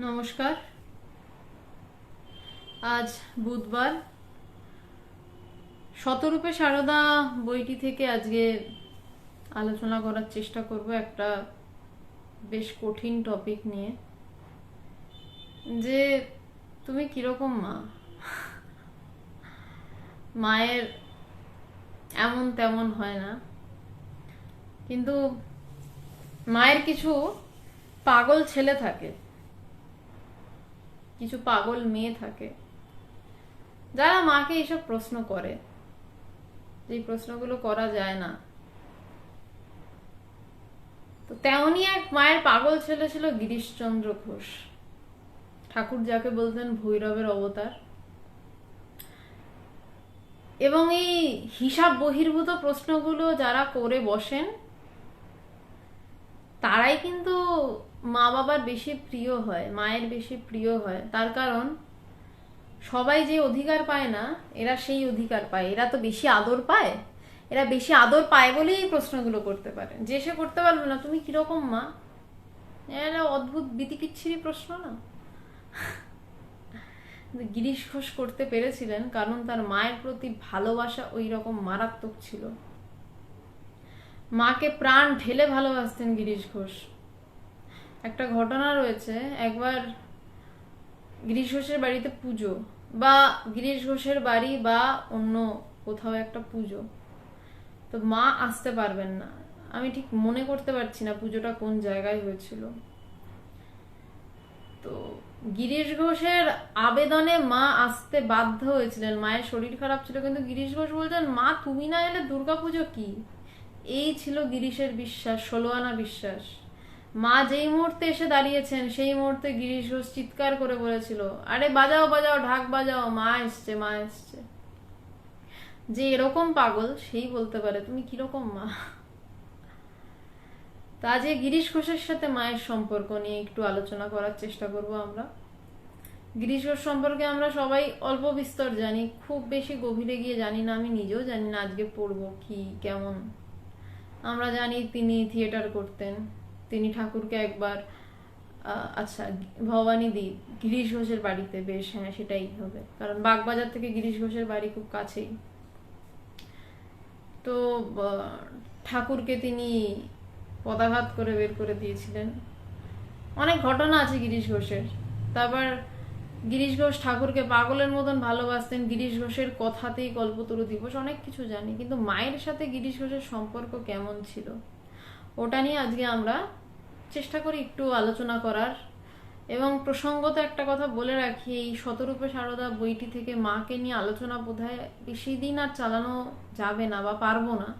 নমস্কার। আজ বুধবার। শতরূপে সারদা বইটি থেকে আজকে আলোচনা করার চেষ্টা করব একটা বেশ কঠিন টপিক নিয়ে। যে তুমি কীরকম মা? মায়ের এমন তেমন হয় না। কিন্তু মায়ের কিছু পাগল ছেলে থাকে। কিছু পাগল মেয়ে থাকে। যারা মাকে এইসব প্রশ্ন করে, যে প্রশ্নগুলো করা যায় না। তো তেমনই এক মায়ের পাগল ছেলে ছিল গিরিশচন্দ্র ঘোষ। ঠাকুর যাকে বলতেন ভৈরবের অবতার। এবং এই হিসাব বহির্ভূত প্রশ্নগুলো যারা করে বসেন, তারাই কিন্তু মা বাবার বেশি প্রিয় হয়, মায়ের বেশি প্রিয় হয়। তার কারণ, সবাই যে অধিকার পায় না, এরা সেই অধিকার পায়। এরা তো বেশি আদর পায়? এরা বেশি আদর পায় বলেই এই প্রশ্নগুলো করতে পারে। যে সে করতে পারবে না, তুমি কীরকম মা? এরা অদ্ভুত, বিতিকিচ্ছিরি প্রশ্ন না? গিরিশ ঘোষ করতে পেরেছিলেন, কারণ তার মায়ের প্রতি ভালোবাসা ওই রকম মারাত্মক ছিল। মাকে প্রাণ ঢেলে ভালোবাসতেন গিরিশ ঘোষ। একটা ঘটনা রয়েছে, একবার গিরিশ ঘোষের বাড়িতে পুজো বা গিরিশ ঘোষের বাড়ি বা অন্য কোথাও একটা পুজো। তো মা আসতে পারবেন না। আমি ঠিক মনে করতে পারছি না পুজোটা কোন জায়গায় হয়েছিল। তো গিরিশ ঘোষের আবেদনে মা আসতে বাধ্য হয়েছিলেন। মায়ের শরীর খারাপ ছিল, কিন্তু গিরিশ ঘোষ বলতেন, মা, তুমি না এলে দুর্গাপুজো কি? এই ছিল গিরিশের বিশ্বাস ষোলো আনা বিশ্বাস। মা যেই মুহূর্তে এসে দাঁড়িয়েছেন, সেই মুহূর্তে গিরিশ ঘোষ চিৎকার করে বলেছিল, আরে বাজাও বাজাও, ঢাক বাজাও, মা এসছে মা এসছে। যে এরকম পাগল, সেই বলতে পারে, তুমি কীরকম মা? তা যে গিরিশ ঘোষের সাথে মায়ের সম্পর্ক নিয়ে একটু আলোচনা করার চেষ্টা করব আমরা। গিরিশ ঘোষ সম্পর্কে আমরা সবাই অল্প বিস্তর জানি, খুব বেশি গভীরে গিয়ে জানি না, আমি নিজেও জানি না আজকে পড়ব কি, কেমন। আমরা জানি তিনি থিয়েটার করতেন। তিনি ঠাকুরকে একবার আচ্ছা ভবানী দ্বীপ গিরিশ ঘোষের বাড়িতে, বেশ হ্যাঁ সেটাই হবে। কারণ বাগবাজার থেকে গিরিশ ঘোষের বাড়ি খুব কাছেই। তো ঠাকুরকে তিনি পদাঘাত করে বের করে দিয়েছিলেন। অনেক ঘটনা আছে গিরিশ ঘোষের। তারপর গিরিশ ঘোষ ঠাকুরকে পাগলের মতন ভালোবাসতেন। গিরিশ ঘোষের কথাতেই কল্পতরু দিবস, অনেক কিছু জানি। কিন্তু মায়ের সাথে গিরিশ ঘোষের সম্পর্ক কেমন ছিল? ওটা নিয়ে আজকে আমরা চেষ্টা করি একটু আলোচনা করার। এবং প্রসঙ্গত একটা কথা বলে রাখি, এই শতরূপে সারদা বইটি থেকে মাকে নিয়ে আলোচনা বোধহয় বেশি দিন আর চালানো যাবে না বা পারব না।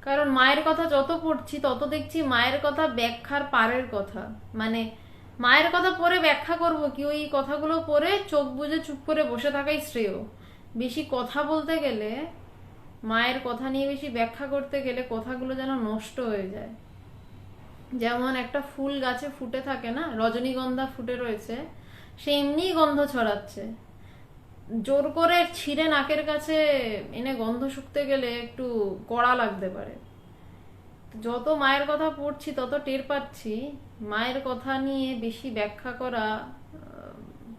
কারণ মায়ের কথা যত পড়ছি, তত দেখছি মায়ের কথা ব্যাখ্যার পারের কথা। মানে মায়ের কথা পরে ব্যাখ্যা করব কি, ওই কথাগুলো পরে চোখ বুজে চুপ করে বসে থাকাই শ্রেয়। বেশি কথা বলতে গেলে মায়ের কথা নিয়ে বেশি ব্যাখ্যা করতে গেলে কথাগুলো যেন নষ্ট হয়ে যায়। যেমন একটা ফুল গাছে ফুটে থাকে না, রজনীগন্ধা ফুটে রয়েছে, সে এমনিই গন্ধ ছড়াচ্ছে। জোর করে ছিঁড়ে নাকের কাছে এনে গন্ধ শুকতে গেলে একটু কড়া লাগতে পারে। যত মায়ের কথা পড়ছি, তত টের পাচ্ছি, মায়ের কথা নিয়ে বেশি ব্যাখ্যা করা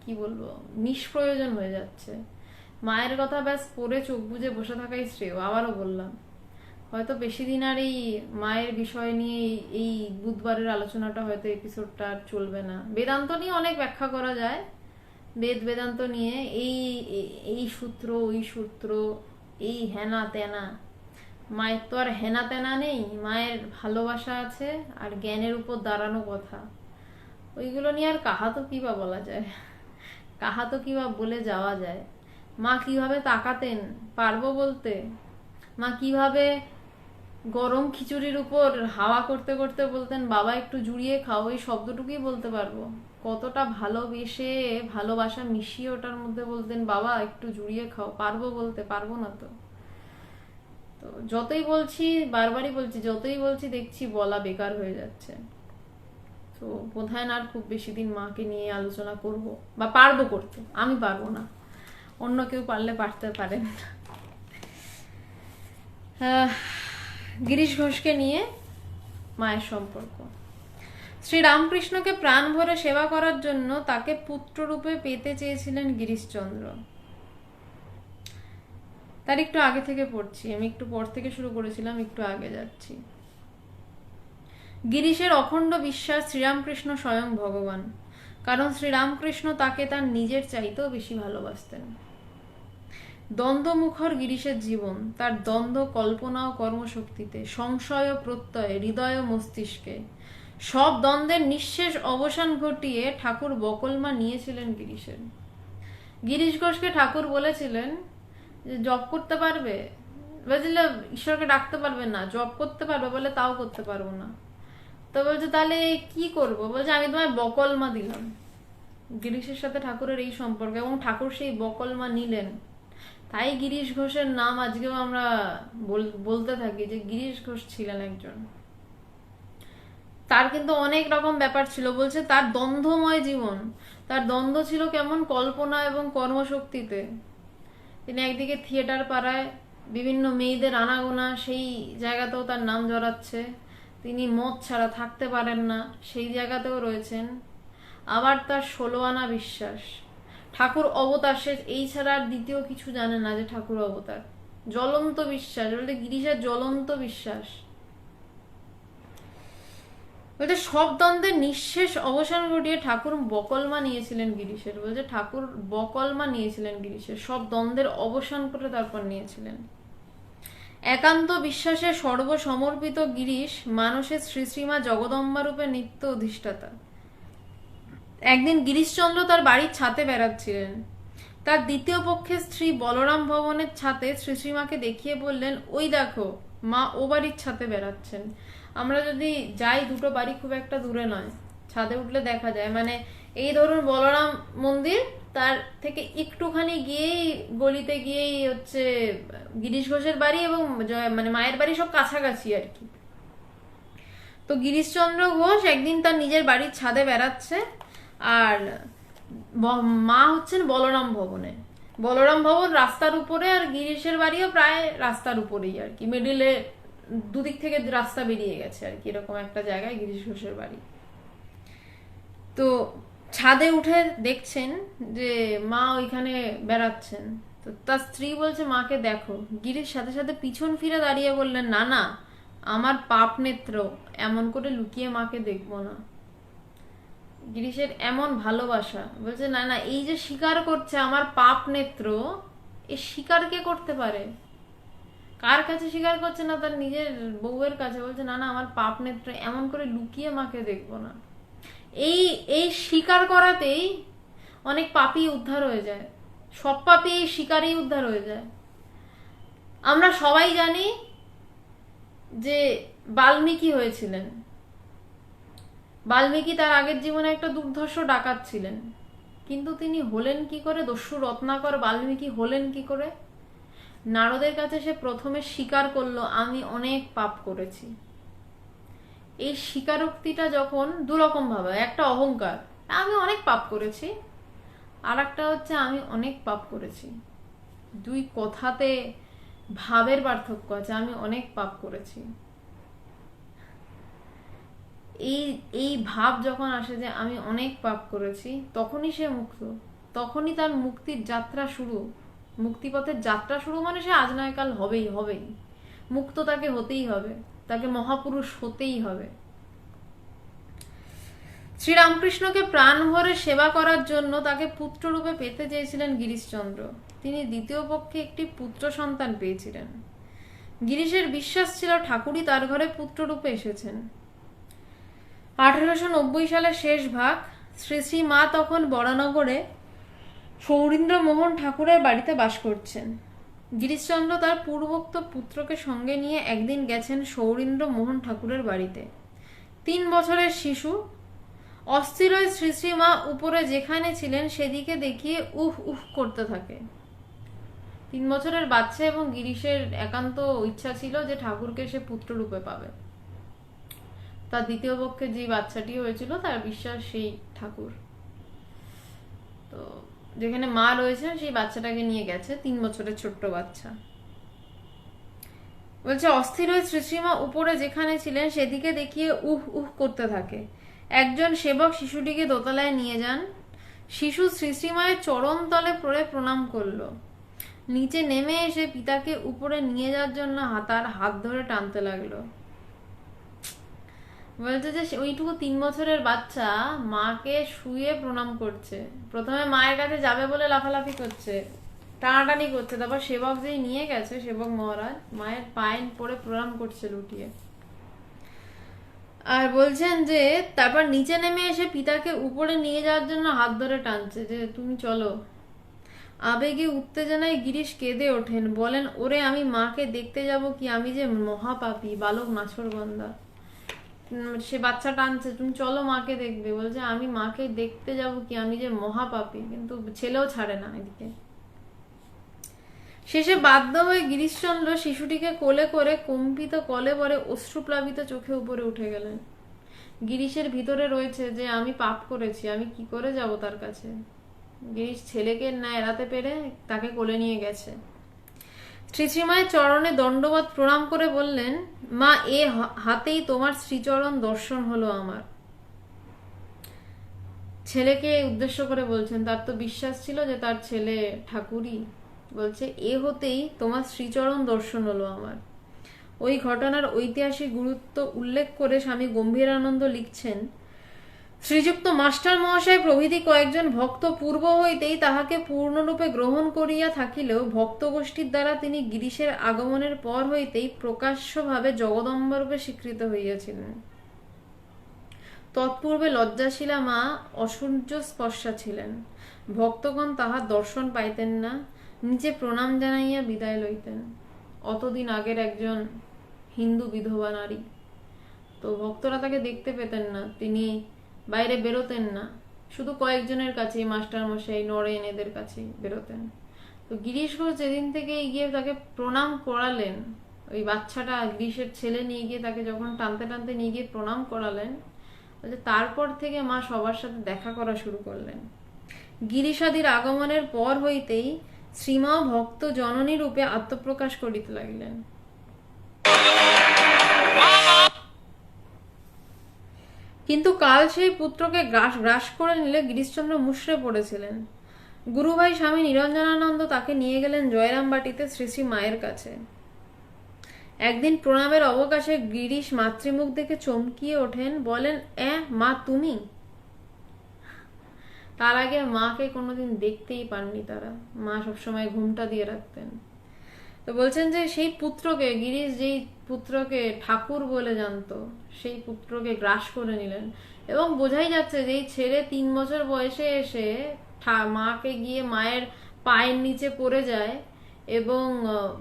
কি বলব, নিষ্প্রয়োজন হয়ে যাচ্ছে। মায়ের কথা ব্যাস পড়ে চোখ বুজে বসে থাকাই শ্রেয়, আবারও বললাম। হয়তো বেশি দিন আর এই মায়ের বিষয় নিয়ে এই- বুধবারের আলোচনাটা হয়তো এপিসোডটা আর চলবে না। বেদান্ত নিয়ে অনেক ব্যাখ্যা করা যায়। বেদ বেদান্ত নিয়ে এই এই- সূত্র, ওই সূত্র, এই হেনা তেনা। মায়ের তো আর হেনা তেনা নেই, মায়ের ভালোবাসা আছে আর জ্ঞানের উপর দাঁড়ানো কথা। ওইগুলো নিয়ে আর কাহা তো কি বা বলা যায়? কাহা তো কি বা বলে যাওয়া যায়? মা কীভাবে তাকাতেন পারব বলতে? মা কীভাবে গরম খিচুড়ির উপর হাওয়া করতে করতে বলতেন বাবা একটু জুড়িয়ে খাও এই শব্দটুকুই বলতে পারব। কতটা ভালোবেসে ভালোবাসা মিশিয়ে ওটার মধ্যে বলতেন বাবা একটু জুড়িয়ে খাও পারব বলতে পারব না তো। তো যতই বলছি বারবারই বলছি যতই বলছি দেখছি বলা বেকার হয়ে যাচ্ছে। তো বোধহয় না আর খুব বেশি দিন মাকে নিয়ে আলোচনা করব বা পারব করতে আমি পারব না। অন্য কেউ পারলে পারতে পারেন আহ, গিরিশ ঘোষকে নিয়ে মায়ের সম্পর্ক। শ্রীরামকৃষ্ণকে প্রাণ ভরে সেবা করার জন্য তাকে পুত্ররূপে পেতে চেয়েছিলেন গিরিশচন্দ্র। তার একটু আগে থেকে পড়ছি, আমি একটু পর থেকে শুরু করেছিলাম, একটু আগে যাচ্ছি। গিরিশের অখণ্ড বিশ্বাস শ্রীরামকৃষ্ণ স্বয়ং ভগবান, কারণ শ্রীরামকৃষ্ণ তাকে তার নিজের চাইতেও বেশি ভালোবাসতেন। দ্বন্দ্বমুখর গিরিশের জীবন, তার দ্বন্দ্ব, কল্পনা ও কর্মশক্তিতে, সংশয় ও প্রত্যয়ে, হৃদয় ও মস্তিষ্কে। সব দ্বন্দ্বের নিঃশেষ অবসান ঘটিয়ে ঠাকুর বকলমা নিয়েছিলেন গিরিশের। গিরিশ ঘোষকে ঠাকুর বলেছিলেন যে জব করতে পারবে? বুঝলে ঈশ্বরকে ডাকতে পারবে না জব করতে পারবে বলে তাও করতে পারব না। তো বলছে, তাহলে কি করব? বলছে, আমি তোমায় বকলমা দিলাম। গিরিশের সাথে ঠাকুরের এই সম্পর্ক এবং ঠাকুর সেই বকলমা নিলেন। তাই গিরিশ ঘোষের নাম আজকেও আমরা বল- বলতে থাকি যে গিরিশ ঘোষ ছিলেন একজন। তার কিন্তু অনেক রকম ব্যাপার ছিল। বলছে, তার দ্বন্দ্বময় জীবন, তার দ্বন্দ্ব ছিল কেমন কল্পনা এবং কর্মশক্তিতে। তিনি একদিকে থিয়েটার পাড়ায় বিভিন্ন মেয়েদের আনাগোনা, সেই জায়গাতেও তার নাম জড়াচ্ছে। তিনি মদ ছাড়া থাকতে পারেন না, সেই জায়গাতেও রয়েছেন। আবার তার ষোলো আনা বিশ্বাস। ঠাকুর অবতার সে এই ছাড়া আর দ্বিতীয় কিছু জানে না যে ঠাকুর অবতার। জ্বলন্ত বিশ্বাস বলতে গিরিশের জ্বলন্ত বিশ্বাস। বলতে সব দ্বন্দ্বের নিঃশেষ অবসান ঘটিয়ে ঠাকুর বকলমা নিয়েছিলেন গিরিশের। বলছে ঠাকুর বকলমা নিয়েছিলেন গিরিশের। সব দ্বন্দ্বের অবসান করে তারপর নিয়েছিলেন। একান্ত বিশ্বাসে সর্বসমর্পিত গিরিশ মানুষের শ্রী শ্রীমা জগদম্বা রূপে নিত্য অধিষ্ঠাতা। একদিন গিরিশচন্দ্র তার বাড়ির ছাতে বেড়াচ্ছিলেন। তার দ্বিতীয় পক্ষের স্ত্রী বলরাম ভবনের ছাতে শ্রী শ্রীমাকে দেখিয়ে বললেন, ওই দেখো, মা ও বাড়ির ছাতে বেড়াচ্ছেন। আমরা যদি যাই, দুটো বাড়ি খুব একটা দূরে নয়। ছাদে উঠলে দেখা যায়। মানে এই ধরুন বলরাম মন্দির, তার থেকে একটুখানি গিয়েই গলিতে গিয়েই হচ্ছে গিরিশ ঘোষের বাড়ি এবং মানে মায়ের বাড়ি সব কাছাকাছি আর কি। তো গিরিশচন্দ্র ঘোষ একদিন তার নিজের বাড়ির ছাদে বেড়াচ্ছে। আর মা হচ্ছেন বলরাম ভবনে। বলরাম ভবন রাস্তার উপরে আর গিরিশের বাড়িও প্রায় রাস্তার উপরেই আর কি। মিডিলে দুদিক থেকে রাস্তা বেরিয়ে গেছে আর কি, এরকম একটা জায়গায় গিরিশ ঘোষের বাড়ি। তো ছাদে উঠে দেখছেন যে মা ওইখানে বেড়াচ্ছেন। তো তার স্ত্রী বলছে, মাকে দেখো। গিরিশ সাথে সাথে পিছন ফিরে দাঁড়িয়ে বললেন, না না, আমার পাপ নেত্র এমন করে লুকিয়ে মাকে দেখব না। গিরিশের এমন ভালোবাসা। বলছে, না না, এই যে স্বীকার করছে আমার পাপ নেত্র, এ স্বীকার কে করতে পারে? কার কাছে স্বীকার করছে না তার নিজের বউয়ের কাছে? বলছে, না না, আমার পাপ নেত্র, এমন করে লুকিয়ে মাকে দেখব না। এই এই স্বীকার করাতেই অনেক পাপই উদ্ধার হয়ে যায়। সব পাপই এই স্বীকারেই উদ্ধার হয়ে যায়। আমরা সবাই জানি যে বাল্মীকি হয়েছিলেন। বাল্মীকি তার আগের জীবনে একটা দুর্ধর্ষ ডাকাত ছিলেন। কিন্তু তিনি হলেন কি করে? দস্যু রত্নাকর বাল্মীকি হলেন কি করে? নারদের কাছে সে প্রথমে স্বীকার করল, আমি অনেক পাপ করেছি। এই স্বীকারোক্তিটা যখন দুরকম ভাবে একটা অহংকার, আমি অনেক পাপ করেছি। আর একটা হচ্ছে, আমি অনেক পাপ করেছি। দুই কথাতে ভাবের পার্থক্য আছে, আমি অনেক পাপ করেছি। এই এই ভাব যখন আসে যে আমি অনেক পাপ করেছি, তখনই সে মুক্ত। তখনই তার মুক্তির যাত্রা শুরু। মুক্তিপথের যাত্রা শুরু মানে সে আজ নয় কাল হবেই হবেই। মুক্ত তাকে হতেই হবে। তাকে মহাপুরুষ হতেই হবে। শ্রীরামকৃষ্ণকে প্রাণ ভরে সেবা করার জন্য তাকে পুত্ররূপে পেতে চেয়েছিলেন গিরিশচন্দ্র। তিনি দ্বিতীয় পক্ষে একটি পুত্র সন্তান পেয়েছিলেন। গিরিশের বিশ্বাস ছিল ঠাকুরই তার ঘরে পুত্ররূপে এসেছেন। আঠারোশো নব্বই সালের শেষ ভাগ শ্রী শ্রী মা তখন বরানগরে সৌরীন্দ্রমোহন ঠাকুরের বাড়িতে বাস করছেন। গিরিশচন্দ্র তার পূর্বোক্ত পুত্রকে সঙ্গে নিয়ে একদিন গেছেন সৌরীন্দ্রমোহন ঠাকুরের বাড়িতে। তিন বছরের শিশু। অস্থির হয়ে শ্রী শ্রী মা উপরে যেখানে ছিলেন সেদিকে দেখিয়ে উহ উহ করতে থাকে। তিন বছরের বাচ্চা এবং গিরিশের একান্ত ইচ্ছা ছিল যে ঠাকুরকে সে পুত্ররূপে পাবে। তার দ্বিতীয় পক্ষে যে বাচ্চাটি হয়েছিল, তার বিশ্বাস সেই ঠাকুর। তো যেখানে মা রয়েছেন, সেই বাচ্চাটাকে নিয়ে গেছে তিন বছরের ছোট্ট বাচ্চা। বলছে, অস্থির হয়ে শ্রীশ্রীমা উপরে যেখানে ছিলেন, সেদিকে দেখিয়ে উহ উহ করতে থাকে। একজন সেবক শিশুটিকে দোতলায় নিয়ে যান। শিশু শ্রীশ্রীমায়ের চরণ তলে পড়ে প্রণাম করল। নিচে নেমে এসে পিতাকে উপরে নিয়ে যাওয়ার জন্য হা- তার হাত ধরে টানতে লাগল। বলছে যে ওইটুকু তিন বছরের বাচ্চা মাকে শুয়ে প্রণাম করছে। প্রথমে মায়ের কাছে যাবে বলে লাফালাফি করছে টানাটানি করছে। তারপর সেবক যেই নিয়ে গেছে সেবক মহারাজ মায়ের পায়ে পরে প্রণাম করছে লুটিয়ে। আর বলছেন যে তারপর নিচে নেমে এসে পিতাকে উপরে নিয়ে যাওয়ার জন্য হাত ধরে টানছে যে তুমি চলো। আবেগে উত্তেজনায় গিরিশ কেঁদে ওঠেন বলেন ওরে আমি মাকে দেখতে যাব কি? আমি যে মহাপাপি বালক নাছরগন্ধা। উম, সে বাচ্চা টানছে তুমি চলো মাকে দেখবে। বলছে, আমি মাকে দেখতে যাব কি? আমি যে মহাপাপী। কিন্তু ছেলেও ছাড়ে না এদিকে। শেষে বাধ্য হয়ে গিরিশচন্দ্র শিশুটিকে কোলে করে কম্পিত কলে বরে অশ্রুপ্লাবিত চোখে উপরে উঠে গেলেন। গিরিশের ভিতরে রয়েছে যে, আমি পাপ করেছি, আমি কি করে যাব তার কাছে? গিরিশ ছেলেকে না এড়াতে পেরে তাকে কোলে নিয়ে গেছে। শ্রীশ্রীমায়ের চরণে দণ্ডবাদ প্রণাম করে বললেন, মা, এ হাতেই তোমার শ্রীচরণ দর্শন হলো আমার। ছেলেকে উদ্দেশ্য করে বলছেন, তার তো বিশ্বাস ছিল যে তার ছেলে ঠাকুরই। বলছে, এ হতেই তোমার শ্রীচরণ দর্শন হলো আমার। ওই ঘটনার ঐতিহাসিক গুরুত্ব উল্লেখ করে স্বামী গম্ভীরানন্দ লিখছেন শ্রীযুক্ত মাস্টার মহাশয় প্রভৃতি কয়েকজন ভক্ত পূর্ব হইতেই তাহাকে পূর্ণরূপে গ্রহণ করিয়া থাকিলেও ভক্ত গোষ্ঠীর দ্বারা তিনি গিরিশের আগমনের পর হইতেই প্রকাশ্যভাবে জগদম্বরূপে স্বীকৃত হইয়াছিলেন। তৎপূর্বে লজ্জাশীলা মা অসূর্য স্পর্শা ছিলেন। ভক্তগণ তাহার দর্শন পাইতেন না নিচে প্রণাম জানাইয়া বিদায় লইতেন। অতদিন আগের একজন হিন্দু বিধবা নারী। তো ভক্তরা তাকে দেখতে পেতেন না, তিনি বাইরে বেরোতেন না। শুধু কয়েকজনের কাছে মাস্টার মশাই নরেন এদের কাছে বেরোতেন। তো গিরিশ ঘোষ যেদিন থেকে গিয়ে তাকে প্রণাম করালেন, ওই বাচ্চাটা গিরিশের ছেলে নিয়ে গিয়ে তাকে যখন টানতে টানতে নিয়ে গিয়ে প্রণাম করালেন, বলছে তারপর থেকে মা সবার সাথে দেখা করা শুরু করলেন। গিরিশাদির আগমনের পর হইতেই শ্রীমা ভক্ত জননী রূপে আত্মপ্রকাশ করিতে লাগিলেন। কিন্তু কাল সেই পুত্রকে গ্রাস গ্রাস করে নিলে গিরিশচন্দ্র মুষড়ে পড়েছিলেন। গুরুভাই স্বামী নিরঞ্জনানন্দ তাকে নিয়ে গেলেন জয়রামবাটিতে শ্রী শ্রী মায়ের কাছে। একদিন প্রণামের অবকাশে গিরিশ মাতৃমুখ দেখে চমকিয়ে ওঠেন, বলেন, এ, মা, তুমি? তার আগে মাকে কোনোদিন দেখতেই পাননি তারা। মা সবসময় ঘুমটা দিয়ে রাখতেন। তো বলছেন যে, সেই পুত্রকে, গিরিশ যেই পুত্রকে ঠাকুর বলে জানতো সেই পুত্রকে গ্রাস করে নিলেন এবং বোঝাই যাচ্ছে যে এই ছেলে তিন বছর বয়সে এসে মাকে গিয়ে মায়ের পায়ের নিচে পড়ে যায় এবং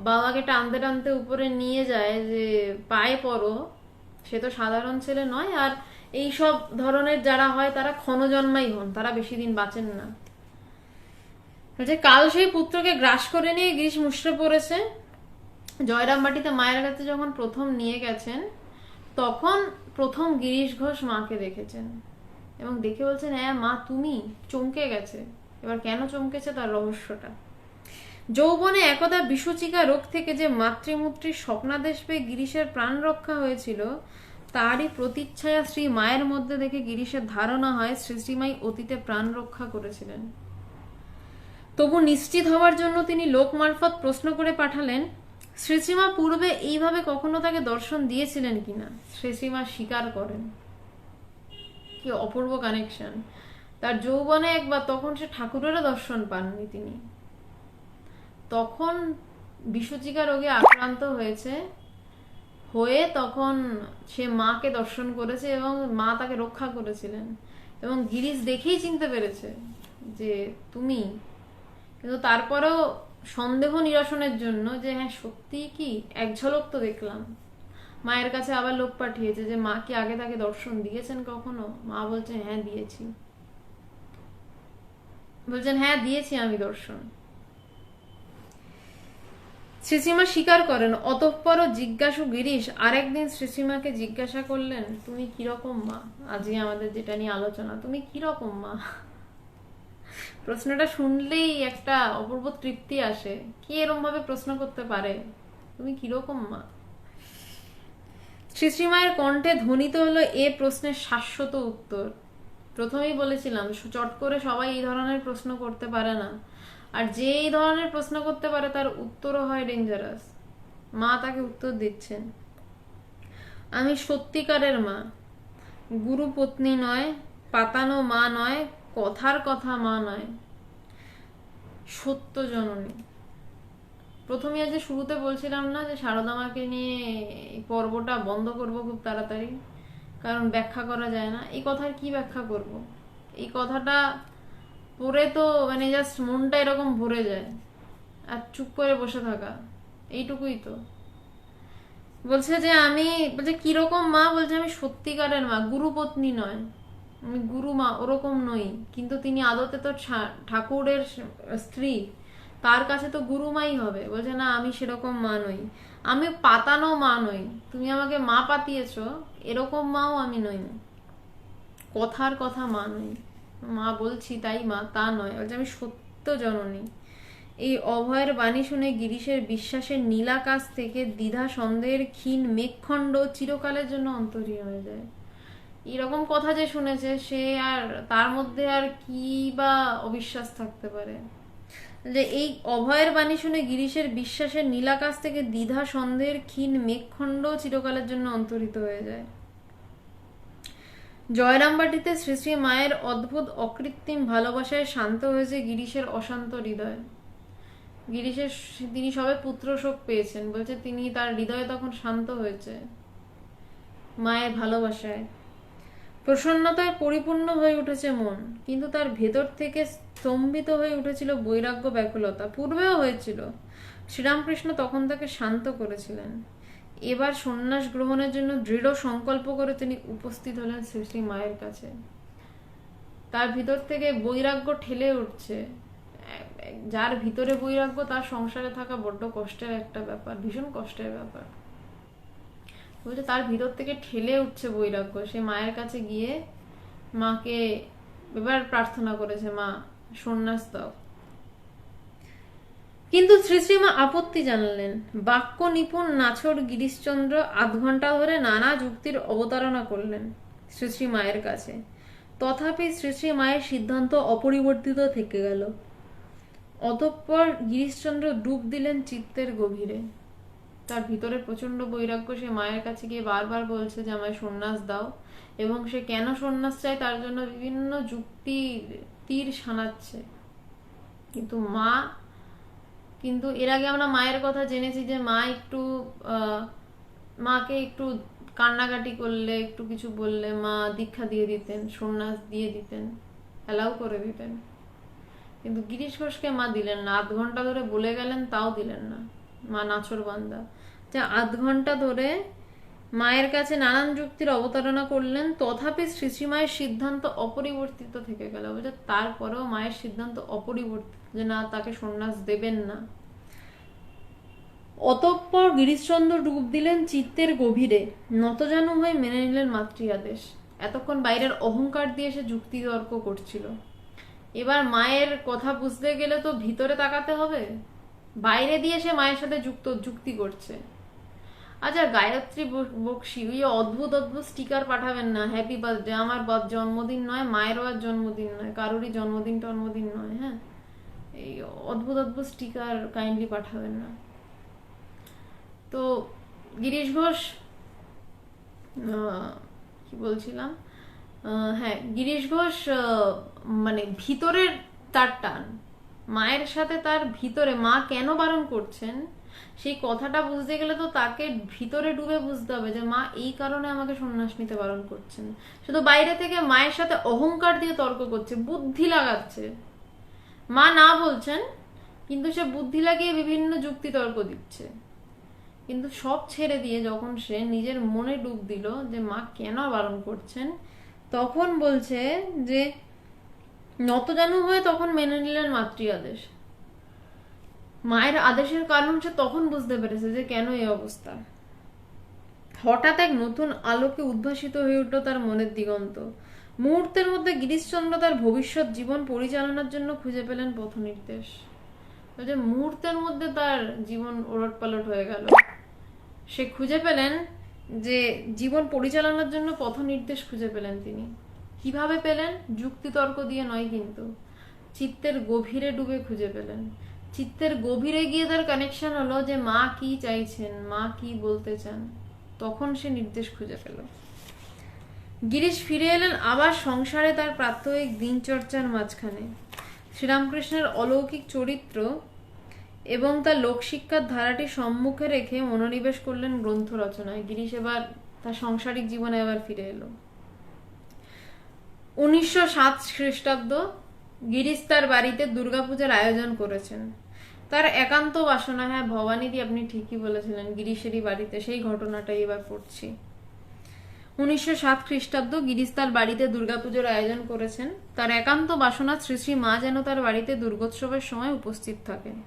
বাবাকে টানতে টানতে উপরে নিয়ে যায় যে, পায়ে পড়ো। সে তো সাধারণ ছেলে নয় আর এই সব ধরনের যারা হয় তারা ক্ষণজন্মাই হন, তারা বেশি দিন বাঁচেন না। বলছে, কাল সেই পুত্রকে গ্রাস করে নিয়ে গিরিশ মুষড়ে পড়েছে। জয়রামবাটিতে মায়ের কাছে যখন প্রথম নিয়ে গেছেন তখন প্রথম গিরিশ ঘোষ মাকে দেখেছেন এবং দেখে বলছেন হ্যাঁ মা, তুমি চমকে গেছে। এবার কেন চমকেছে তার রহস্যটা? যৌবনে একদা বিসূচিকা রোগ থেকে যে মাতৃমূর্তির স্বপ্নাদেশ পেয়ে গিরিশের প্রাণ রক্ষা হয়েছিল, তারই প্রতিচ্ছায়া শ্রী মায়ের মধ্যে দেখে গিরিশের ধারণা হয় শ্রী শ্রীমাই অতীতে প্রাণ রক্ষা করেছিলেন। তবু নিশ্চিত হওয়ার জন্য তিনি লোক মারফত প্রশ্ন করে পাঠালেন শ্রীশ্রীমা পূর্বে এইভাবে কখনো তাকে দর্শন দিয়েছিলেন কিনা? শ্রীশ্রীমা স্বীকার করেন। কি অপূর্ব কানেকশন তার যৌবনে একবার তখন সে ঠাকুরেরও দর্শন পাননি তিনি। তখন বিশ্বচিকা রোগে আক্রান্ত হয়েছে। হয়ে তখন সে মাকে দর্শন করেছে এবং মা তাকে রক্ষা করেছিলেন। এবং গিরিশ দেখেই চিনতে পেরেছে যে তুমি। কিন্তু তারপরেও সন্দেহ নিরসনের জন্য যে হ্যাঁ সত্যি কি? এক ঝলক তো দেখলাম। মায়ের কাছে আবার লোক পাঠিয়েছে যে মা কি আগে তাকে দর্শন দিয়েছেন কখনো? মা বলছে হ্যাঁ দিয়েছি। বলছেন হ্যাঁ দিয়েছি আমি দর্শন। শ্রীসীমা স্বীকার করেন, অতঃপর জিজ্ঞাসু গিরিশ, আরেকদিন শ্রীসীমাকে জিজ্ঞাসা করলেন, তুমি কীরকম মা? আজকে আমাদের যেটা নিয়ে আলোচনা, তুমি কীরকম মা? প্রশ্নটা শুনলেই একটা অপূর্ব তৃপ্তি আসে। কি এরম ভাবে প্রশ্ন করতে পারে? তুমি কীরকম মা? শ্রী শ্রীমায়ের কণ্ঠে ধ্বনিত হলো এ প্রশ্নের শাশ্বত উত্তর। প্রথমেই বলেছিলাম চট করে সবাই এই ধরনের প্রশ্ন করতে পারে না। আর যে এই ধরনের প্রশ্ন করতে পারে তার উত্তরও হয় ডেঞ্জারাস মা তাকে উত্তর দিচ্ছেন, আমি সত্যিকারের মা। গুরু পত্নী নয়, পাতানো মা নয় কথার কথা মা নয়, সত্য জননী। প্রথমে আজ শুরুতে বলছিলাম না যে সারদা মাকে নিয়ে পর্বটা বন্ধ করব খুব তাড়াতাড়ি, কারণ ব্যাখ্যা করা যায় না। এই কথার কি ব্যাখ্যা করব? এই কথাটা পড়ে তো মানে জাস্ট মনটা এরকম ভরে যায়, আর চুপ করে বসে থাকা, এইটুকুই তো। বলছে যে আমি, বলছে কীরকম মা? বলছে আমি সত্যিকারের মা, গুরুপত্নী নয়। আমি গুরু মা, ওরকম নই। কিন্তু তিনি আদতে তো ঠাকুরের স্ত্রী। তার কাছে তো গুরুমাই হবে। বলছে, না, আমি সেরকম মা নই। আমি পাতানো মা নই। তুমি আমাকে মা পাতিয়েছো। এরকম মাও আমি নই। কথার কথা মা নই। মা বলছি, তাই মা, তা নয়। বলছে, আমি সত্য জননী। এই অভয়ের বাণী শুনে গিরিশের বিশ্বাসের নীলাকাশ থেকে দ্বিধা সন্দেহের ক্ষীণ মেঘখণ্ড চিরকালের জন্য অন্তরীণ হয়ে যায়। এরকম কথা যে শুনেছে, সে আর তার মধ্যে আর কি বা অবিশ্বাস থাকতে পারে? যে এই অভয়ের বাণী শুনে গিরিশের বিশ্বাসের নীলাকাশ থেকে দ্বিধা, সন্দেহের ক্ষীণ মেঘখণ্ড চিরকালের জন্য অন্তরিত হয়ে যায়। জয়রামবাটিতে শ্রী শ্রী মায়ের অদ্ভুত, অকৃত্রিম ভালোবাসায় শান্ত হয়েছে গিরিশের অশান্ত হৃদয়। গিরিশের তিনি সবে পুত্র শোক পেয়েছেন। বলছে, তিনি তার হৃদয়ে তখন শান্ত হয়েছে। মায়ের ভালোবাসায় প্রসন্নতায় পরিপূর্ণ হয়ে উঠেছে মন, কিন্তু তার ভেতর থেকে স্তম্ভিত হয়ে উঠেছিল বৈরাগ্য ব্যাকুলতা। পূর্বেও হয়েছিল। শ্রীরামকৃষ্ণ তখন তাকে শান্ত করেছিলেন। এবার সন্ন্যাস গ্রহণের জন্য দৃঢ় সংকল্প করে তিনি উপস্থিত হলেন শ্রী মায়ের কাছে। তার ভিতর থেকে বৈরাগ্য ঠেলে উঠছে। যার ভিতরে বৈরাগ্য, তার সংসারে থাকা বড্ড কষ্টের একটা ব্যাপার, ভীষণ কষ্টের ব্যাপার। বলছে, তার ভিতর থেকে ঠেলে উঠছে বৈরাগ্য। সে মায়ের কাছে গিয়ে মাকে এবার প্রার্থনা করেছে, মা, সন্ন্যাস কিন্তু শ্রী শ্রীমা আপত্তি জানালেন। বাক্য নিপুণ নাছর গিরিশচন্দ্র আধ ঘণ্টা ধরে নানা যুক্তির অবতারণা করলেন শ্রী শ্রী মায়ের কাছে। তথাপি শ্রী শ্রী মায়ের সিদ্ধান্ত অপরিবর্তিত থেকে গেল। অতঃপর গিরিশচন্দ্র ডুব দিলেন চিত্তের গভীরে। তার ভিতরে প্রচণ্ড বৈরাগ্য, সে মায়ের কাছে গিয়ে বারবার বলছে যে আমায় সন্ন্যাস দাও এবং সে কেন সন্ন্যাস চায় তার জন্য বিভিন্ন যুক্তি তীর সানাচ্ছে। কিন্তু মা, কিন্তু এর আগে আমরা মায়ের কথা জেনেছি যে মা একটু মাকে একটু কান্নাকাটি করলে, একটু কিছু বললে মা দীক্ষা দিয়ে দিতেন, সন্ন্যাস দিয়ে দিতেন, অ্যালাউ করে দিতেন। কিন্তু গিরিশ ঘোষকে মা দিলেন না, আধ ঘণ্টা ধরে বলে গেলেন, তাও দিলেন না। মা নাচর বান্দা যে আধ ঘণ্টা ধরে মায়ের কাছে নানান যুক্তির অবতারণা করলেন, তথাপি শ্রী শ্রী মায়ের সিদ্ধান্ত অপরিবর্তিত থেকে গেল। বুঝলে? তারপরেও মায়ের সিদ্ধান্ত অপরিবর্তিত, যে না, তাকে সন্ন্যাস দেবেন না। অতঃপর গিরিশচন্দ্র ডুব দিলেন চিত্তের গভীরে। নতজানু হয়ে মেনে নিলেন মাতৃ আদেশ এতক্ষণ বাইরের অহংকার দিয়ে সে যুক্তি তর্ক করছিল। এবার মায়ের কথা বুঝতে গেলে তো ভিতরে তাকাতে হবে। বাইরে দিয়ে সে মায়ের সাথে যুক্ত, যুক্তি করছে। আচ্ছা গায়ত্রী বক- বক্সি, ওই অদ্ভুত অদ্ভুত স্টিকার পাঠাবেন না। হ্যাপি বার্থডে আমার জন্মদিন নয়, মায়েরও আর জন্মদিন নয়, কারোরই জন্মদিন টন্মদিন নয় হ্যাঁ? এই অদ্ভুত অদ্ভুত স্টিকার কাইন্ডলি পাঠাবেন না। তো গিরিশ ঘোষ কি বলছিলাম? হ্যাঁ গিরিশ ঘোষ মানে ভিতরের তার টান। মায়ের সাথে তার ভিতরে মা কেন বারণ করছেন, সেই কথাটা বুঝতে গেলে তো তাকে ভিতরে ডুবে বুঝতে হবে যে মা এই কারণে আমাকে সন্ন্যাস নিতে বারণ করছেন। শুধু বাইরে থেকে মায়ের সাথে অহংকার দিয়ে তর্ক করছে, বুদ্ধি লাগাচ্ছে। মা না বলছেন, কিন্তু সে বুদ্ধি লাগিয়ে বিভিন্ন যুক্তি তর্ক দিচ্ছে। কিন্তু সব ছেড়ে দিয়ে যখন সে নিজের মনে ডুব দিল যে মা কেন বারণ করছেন, তখন বলছে যে নতজানু হয়ে তখন মেনে নিলেন মাতৃ আদেশ মায়ের আদেশের কারণ সে তখন বুঝতে পেরেছে যে কেন এই অবস্থা। হঠাৎ এক নতুন আলোকে উদ্ভাসিত হয়ে উঠল তার মনের দিগন্ত। মুহূর্তের মধ্যে গিরিশচন্দ্র তার ভবিষ্যৎ জীবন পরিচালনার জন্য খুঁজে পেলেন পথ নির্দেশ যে মুহূর্তের মধ্যে তার জীবন ওলট পালট হয়ে গেল। সে খুঁজে পেলেন যে জীবন পরিচালনার জন্য পথ নির্দেশ খুঁজে পেলেন তিনি। কীভাবে পেলেন? যুক্তিতর্ক দিয়ে নয় কিন্তু। চিত্তের গভীরে ডুবে খুঁজে পেলেন। চিত্তের গভীরে গিয়ে তার কানেকশন হলো যে মা কি চাইছেন, মা কি বলতে চান। তখন সে নির্দেশ খুঁজে পেল। গিরিশ ফিরে এলেন আবার সংসারে তার প্রাত্যহিক দিনচর্চার মাঝখানে। শ্রীরামকৃষ্ণের অলৌকিক চরিত্র এবং তার লোকশিক্ষার ধারাটি সম্মুখে রেখে মনোনিবেশ করলেন গ্রন্থ রচনায়। গিরিশ এবার তার সাংসারিক জীবনে আবার ফিরে এলো। উনিশশো সাত খ্রিস্টাব্দ গিরিশ তার বাড়িতে দুর্গাপূজার আয়োজন করেছেন। তার একান্ত বাসনা হ্যাঁ ভবানীদি আপনি ঠিকই বলেছিলেন, গিরিশেরই বাড়িতে সেই ঘটনাটাই এবার পড়ছি উনিশশো সাত খ্রিস্টাব্দ গিরিশ তার বাড়িতে দুর্গাপুজোর আয়োজন করেছেন। তার একান্ত বাসনা, শ্রী শ্রী মা যেন তার বাড়িতে দুর্গোৎসবের সময় উপস্থিত থাকেন।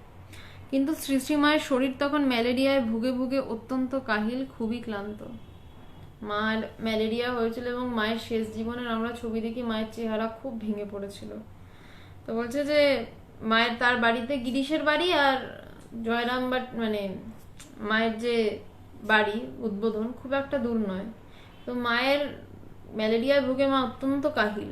কিন্তু শ্রী শ্রী মায়ের শরীর তখন ম্যালেরিয়ায় ভুগে ভুগে অত্যন্ত কাহিল, খুবই ক্লান্ত। মার ম্যালেরিয়া হয়েছিল এবং মায়ের শেষ জীবনের আমরা ছবি দেখি মায়ের চেহারা খুব ভেঙে পড়েছিল। তো বলছে যে মায়ের তার বাড়িতে গিরিশের বাড়ি আর জয়রাম বাট মানে মায়ের যে বাড়ি, উদ্বোধন খুব একটা দূর নয়। তো মায়ের ম্যালেরিয়ায় ভুগে মা অত্যন্ত কাহিল।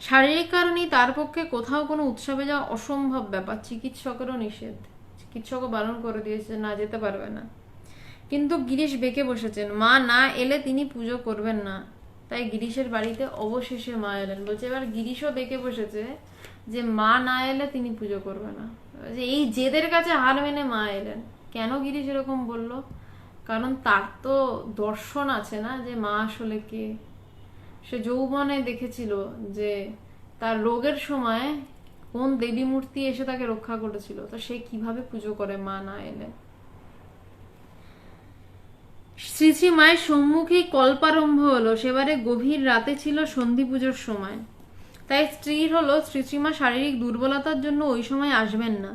শারীরিক কারণেই তার পক্ষে কোথাও কোনো উৎসবে যাওয়া অসম্ভব ব্যাপার। চিকিৎসকেরও নিষেধ। চিকিৎসকও বারণ করে দিয়েছে না যেতে পারবে না। কিন্তু গিরিশ বেঁকে বসেছেন। মা না এলে তিনি পুজো করবেন না। তাই গিরিশের বাড়িতে অবশেষে মা এলেন। বলছে, এবার গিরিশও বেঁকে বসেছে যে মা না এলে তিনি পুজো করবে না। যে এই জেদের কাছে হার মেনে মা এলেন। কেন গিরিশ এরকম বলল? কারণ তার তো দর্শন আছে না যে মা আসলে কে। সে যৌবনে দেখেছিল যে তার রোগের সময় কোন দেবী মূর্তি এসে তাকে রক্ষা করেছিল। তো সে কীভাবে পুজো করে মা না এলে? শ্রী শ্রী মায়ের কল্পারম্ভ হলো। সেবারে গভীর রাতে ছিল সন্ধি পুজোর সময়। তাই স্ত্রীর হলো শ্রী শ্রীমা শারীরিক দুর্বলতার জন্য ওই সময় আসবেন না।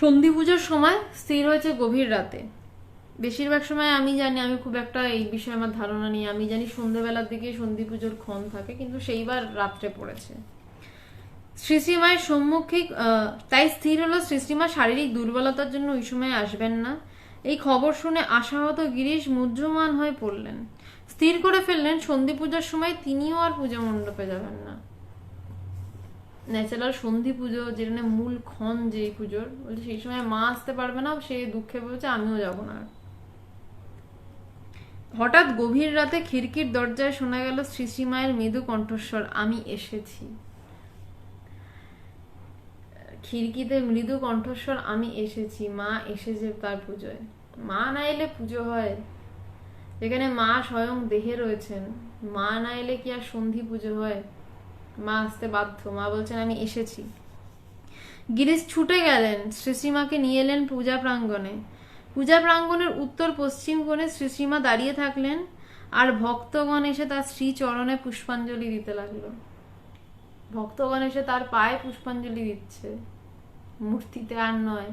সন্ধি পুজোর সময় স্থির হয়েছে গভীর রাতে। বেশিরভাগ সময় আমি জানি, আমি খুব একটা এই বিষয়ে আমার ধারণা নেই। আমি জানি সন্ধেবেলার দিকে সন্ধি পুজোর ক্ষণ থাকে, কিন্তু সেইবার রাত্রে পড়েছে। শ্রী শ্রীমায়ের সম্মুখে তাই স্থির হলো শ্রী শ্রীমা শারীরিক দুর্বলতার জন্য ওই সময় আসবেন না। এই খবর শুনে আশাহত গিরিশ মুদ্রমান হয়ে পড়লেন। স্থির করে ফেললেন, সন্ধি পূজার সময় তিনিও আর পূজা মণ্ডপে যাবেন না। ন্যাচারাল সন্ধি পুজো, যেখানে মূল ক্ষণ যে পুজোর, বলছে সেই সময় মা আসতে পারবে না, সে দুঃখে বলছে, আমিও যাব না। হঠাৎ গভীর রাতে খিড়কির দরজায় শোনা গেল শ্রী মায়ের মৃদু কণ্ঠস্বর, আমি এসেছি। খিড়কিতে মৃদু কণ্ঠস্বর, আমি এসেছি, মা এসেছে তার পুজোয়। মা না এলে পুজো হয়? যেখানে মা স্বয়ং দেহে রয়েছেন, মা না এলে কি আর সন্ধি পুজো হয়? মা আসতে বাধ্য, মা বলছেন, আমি এসেছি। গিরিশ ছুটে গেলেন, শ্রীশ্রীমাকে নিয়ে এলেন পূজা প্রাঙ্গণে। পূজা প্রাঙ্গণের উত্তর পশ্চিম কোণে শ্রীশ্রীমা দাঁড়িয়ে থাকলেন আর ভক্তগণ এসে তার শ্রী চরণে পুষ্পাঞ্জলি দিতে লাগল। ভক্তগণ এসে তার পায়ে পুষ্পাঞ্জলি দিচ্ছে। মূর্তিতে আর নয়,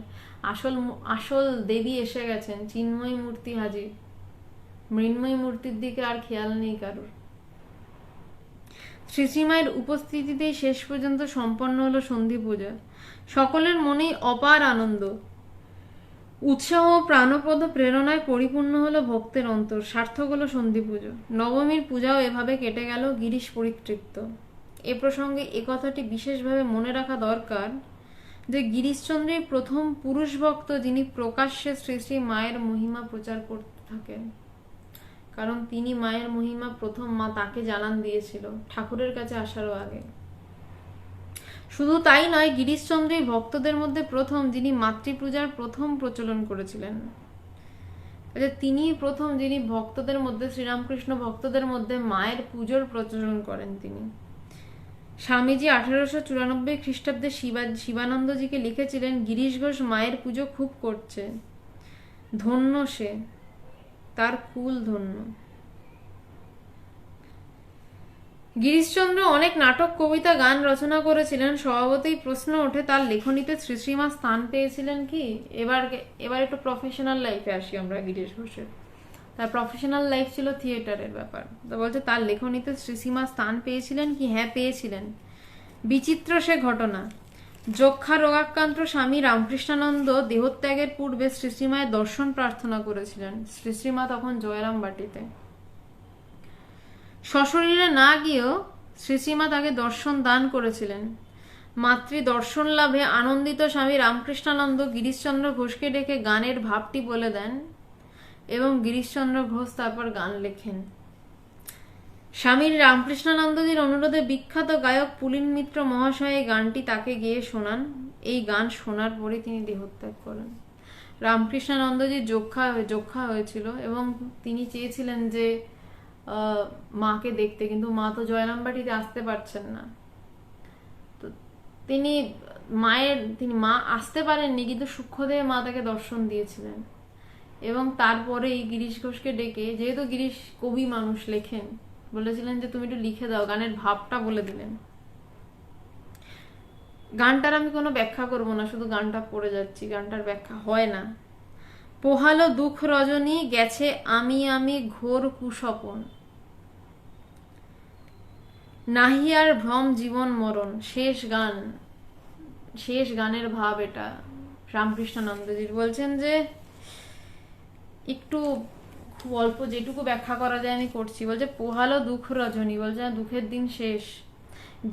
আসল আসল দেবী এসে গেছেন, চিন্ময়ী মূর্তি হাজির। মৃন্ময়ী মূর্তির দিকে আর খেয়াল নেই কারোর। শ্রীশ্রীমায়ের উপস্থিতিতেই শেষ পর্যন্ত সম্পন্ন হলো সন্ধি পূজা। সকলের মনেই অপার আনন্দ। উৎসাহ ও প্রাণপদ প্রেরণায় পরিপূর্ণ হলো ভক্তের অন্তর, সার্থক হলো সন্ধি পুজো। নবমীর পূজাও এভাবে কেটে গেল, গিরিশ পরিতৃপ্ত। এ প্রসঙ্গে এ কথাটি বিশেষভাবে মনে রাখা দরকার যে গিরিশচন্দ্রের প্রথম পুরুষ ভক্ত যিনি প্রকাশ্যে শ্রী শ্রী মায়ের মহিমা প্রচার করতে থাকেন। কারণ তিনি মায়ের মহিমা প্রথম মা তাকে জানান দিয়েছিল, ঠাকুরের কাছে আসারও আগে। শুধু তাই নয় গিরিশচন্দ্রই ভক্তদের মধ্যে প্রথম যিনি মাতৃপূজার প্রথম প্রচলন করেছিলেন। তিনি প্রথম যিনি ভক্তদের মধ্যে, শ্রীরামকৃষ্ণ ভক্তদের মধ্যে মায়ের পুজোর প্রচলন করেন তিনি। স্বামীজি আঠারোশো চুরানব্বই খ্রিস্টাব্দে শিবা শিবানন্দজিকে লিখেছিলেন, গিরিশ ঘোষ মায়ের পুজো খুব করছে। ধন্য সে, তার কুল ধন্য। গিরিশচন্দ্র অনেক নাটক, কবিতা, গান রচনা করেছিলেন। স্বভাবতই প্রশ্ন ওঠে, তার লেখনীতে শ্রীশ্রীমা স্থান পেয়েছিলেন কি? এবার এবার একটু প্রফেশনাল লাইফে আসি আমরা গিরিশ ঘোষের। তার প্রফেশনাল লাইফ ছিল থিয়েটারের ব্যাপার। তো বলছে, তার লেখনীতে শ্রীসীমা স্থান পেয়েছিলেন কি? হ্যাঁ পেয়েছিলেন। বিচিত্র সে ঘটনা। যক্ষা রোগাক্রান্ত স্বামী রামকৃষ্ণানন্দ দেহত্যাগের পূর্বে শ্রীশ্রীমায়ের দর্শন প্রার্থনা করেছিলেন। শ্রীশ্রীমা তখন জয়রাম বাটিতে। সশরীরে না গিয়েও শ্রীশ্রীমা তাকে দর্শন দান করেছিলেন। মাতৃ দর্শন লাভে আনন্দিত স্বামী রামকৃষ্ণানন্দ গিরিশচন্দ্র ঘোষকে ডেকে গানের ভাবটি বলে দেন এবং গিরিশচন্দ্র ঘোষ তারপর গান লেখেন। স্বামীর রামকৃষ্ণানন্দজির অনুরোধে বিখ্যাত গায়ক পুলিন মিত্র মহাশয় এই গানটি তাকে গেয়ে শোনান। এই গান শোনার পরে তিনি দেহত্যাগ করেন। রামকৃষ্ণানন্দজির যক্ষা যক্ষা হয়েছিল এবং তিনি চেয়েছিলেন যে মাকে দেখতে, কিন্তু মা তো জয়রামবাটিতে আসতে পারছেন না। তো তিনি মায়ের, তিনি মা আসতে পারেননি, কিন্তু সূক্ষ্মদেহে মা তাকে দর্শন দিয়েছিলেন। এবং তারপরেই গিরিশ ঘোষকে ডেকে, যেহেতু গিরিশ কবি মানুষ লেখেন, বলেছিলেন যে তুমি একটু লিখে দাও, গানের ভাবটা বলে দিলেন। গানটার আমি কোনো ব্যাখ্যা করব না, শুধু গানটা পড়ে যাচ্ছি, গানটার ব্যাখ্যা হয় না। পোহালো দুঃখ রজনী গেছে আমি আমি ঘোর কুসপন নাহি আর ভ্রম জীবন মরণ, শেষ গান, শেষ গানের ভাব এটা। রামকৃষ্ণানন্দজির বলছেন যে একটু খুব অল্প যেটুকু ব্যাখ্যা করা যায় আমি করছি। বলছে, পোহালো দুঃখ রজনী। বলছে "আর দুঃখের দিন শেষ।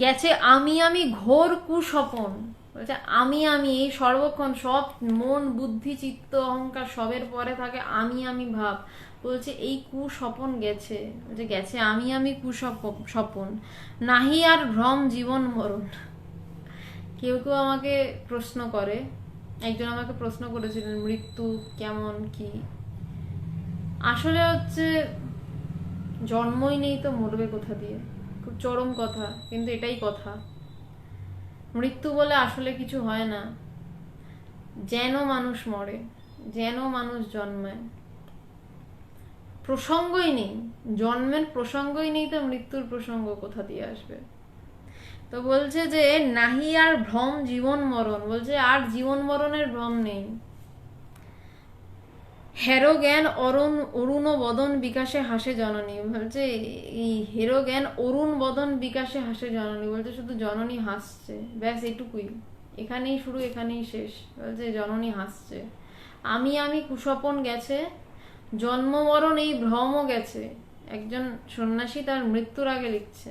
গেছে আমি আমি ঘোর কুস্বপন। বলছে, আমি আমি, এই সর্বক্ষণ সব মন, বুদ্ধি, চিত্ত, অহংকার সবের পরে থাকে আমি আমি ভাব। বলছে, এই কুস্বপন গেছে। বলছে, গেছে আমি আমি কুস্বপন, স্বপন। নাহি আর ভ্রম জীবন মরণ। কেউ কেউ আমাকে প্রশ্ন করে। একজন আমাকে প্রশ্ন করেছিলেন, মৃত্যু কেমন, কি? আসলে হচ্ছে জন্মই নেই তো মরবে কোথা দিয়ে? খুব চরম কথা, কিন্তু এটাই কথা। মৃত্যু বলে আসলে কিছু হয় না। যেন মানুষ মরে, যেন মানুষ জন্মায়। প্রসঙ্গই নেই। জন্মের প্রসঙ্গই নেই তো মৃত্যুর প্রসঙ্গ কোথা দিয়ে আসবে? তো বলছে যে, নাহি আর ভ্রম জীবন মরণ। বলছে, আর জীবন মরণের ভ্রম নেই। হেরো জ্ঞান অরুণ অরুণ বদন বিকাশে হাসে জননী। বলছে, এই হেরো জ্ঞান অরুণ বদন বিকাশে হাসে জননী। বলছে, শুধু জননী হাসছে। ব্যাস, এটুকুই। এখানেই শুরু, এখানেই শেষ। বলছে, জননী হাসছে। আমি আমি কুসপন গেছে জন্ম মরণ এই ভ্রমও গেছে। একজন সন্ন্যাসী তার মৃত্যুর আগে লিখছে।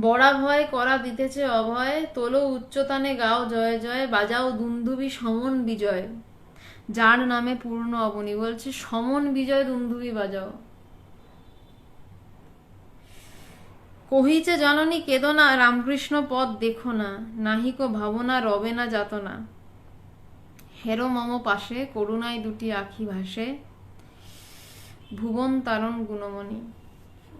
বড়া ভয় করা দিতেছে অভয়, তোলো উচ্চতানে গাও জয় জয়, বাজাও দুন্দুবি সমন বিজয়। যার নামে পূর্ণ অবনী বলছে, সমন বিজয় দুন্দুবি বাজাও। কহিছে, জননী কেদনা, রামকৃষ্ণ পদ দেখো না, নাহিক ভাবনা রবে না যাতনা। হেরো মম পাশে করুণায় দুটি আখি ভাসে। ভুবন তারণ গুণমণি।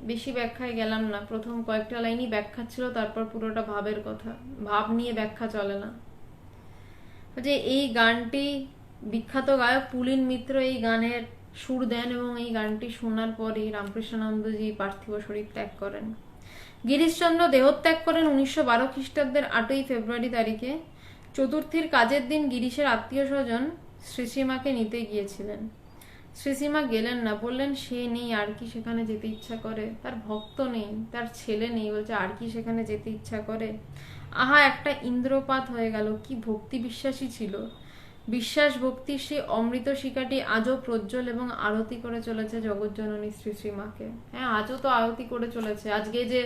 বেশি ব্যাখ্যায় গেলাম না, প্রথম কয়েকটা লাইনই ব্যাখ্যা ছিল, তারপর পুরোটা ভাবের কথা, ভাব নিয়ে ব্যাখ্যা চলে না। যে এই গানটি বিখ্যাত গায়ক পুলিন মিত্র এই গানের সুর দেন এবং এই গানটি শোনার পরই রামকৃষ্ণানন্দজি পার্থিব শরীর ত্যাগ করেন। গিরিশচন্দ্র দেহত্যাগ করেন উনিশশো বারো খ্রিস্টাব্দের আটই ফেব্রুয়ারি তারিখে। চতুর্থীর কাজের দিন গিরিশের আত্মীয় স্বজন শ্রীসীমাকে নিতে গিয়েছিলেন। শ্রীসীমা গেলেন না, বললেন, সে নেই, আর কি সেখানে যেতে ইচ্ছা করে? তার ভক্ত নেই, তার ছেলে নেই। বলছে, আর কি সেখানে যেতে ইচ্ছা করে? আহা, একটা ইন্দ্রপাত হয়ে গেল, কি ভক্তি বিশ্বাসী ছিল। বিশ্বাস ভক্তির সেই অমৃত শিকাটি আজও প্রজ্জ্বল এবং আরতি করে চলেছে জগজ্জননী শ্রী শ্রীমাকে হ্যাঁ আজও তো আরতি করে চলেছে। আজকে যে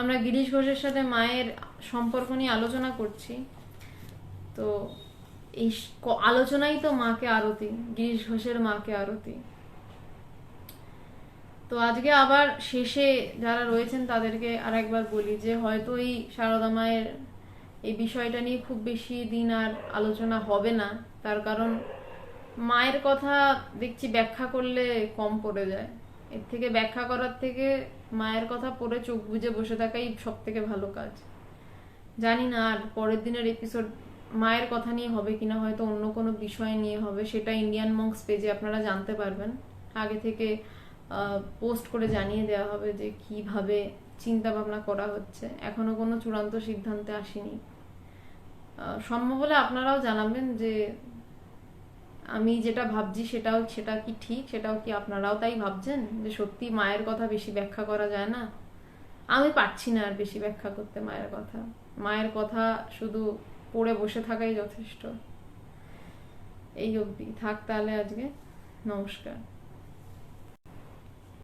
আমরা গিরিশ ঘোষের সাথে মায়ের সম্পর্ক নিয়ে আলোচনা করছি, তো এই আলোচনাই তো মাকে আরতি, গিরিশ ঘোষের মাকে আরতি। তো আজকে আবার শেষে যারা রয়েছেন তাদেরকে আর একবার বলি যে হয়তো এই সারদা মায়ের এই বিষয়টা নিয়ে খুব বেশি দিন আর আলোচনা হবে না। তার কারণ মায়ের কথা দেখছি ব্যাখ্যা করলে কম পড়ে যায়। এর থেকে ব্যাখ্যা করার থেকে মায়ের কথা পড়ে চোখ বুজে বসে থাকাই সব থেকে ভালো কাজ। জানি না আর পরের দিনের এপিসোড মায়ের কথা নিয়ে হবে কিনা, হয়তো অন্য কোনো বিষয় নিয়ে হবে, সেটা ইন্ডিয়ান মঙ্কস পেজে আপনারা জানতে পারবেন। আগে থেকে পোস্ট করে জানিয়ে দেওয়া হবে যে কীভাবে চিন্তা ভাবনা করা হচ্ছে। এখনও কোনো চূড়ান্ত সিদ্ধান্তে আসেনি। সম্ভব হলে আপনারাও জানাবেন যে আমি যেটা ভাবছি সেটাও, সেটা কি ঠিক, সেটাও কি আপনারাও তাই ভাবছেন? যে সত্যি মায়ের কথা বেশি ব্যাখ্যা করা যায় না? আমি পারছি না আর বেশি ব্যাখ্যা করতে মায়ের কথা। মায়ের কথা শুধু পড়ে বসে থাকাই যথেষ্ট। এই অবধি। থাক তাহলে আজকে। নমস্কার।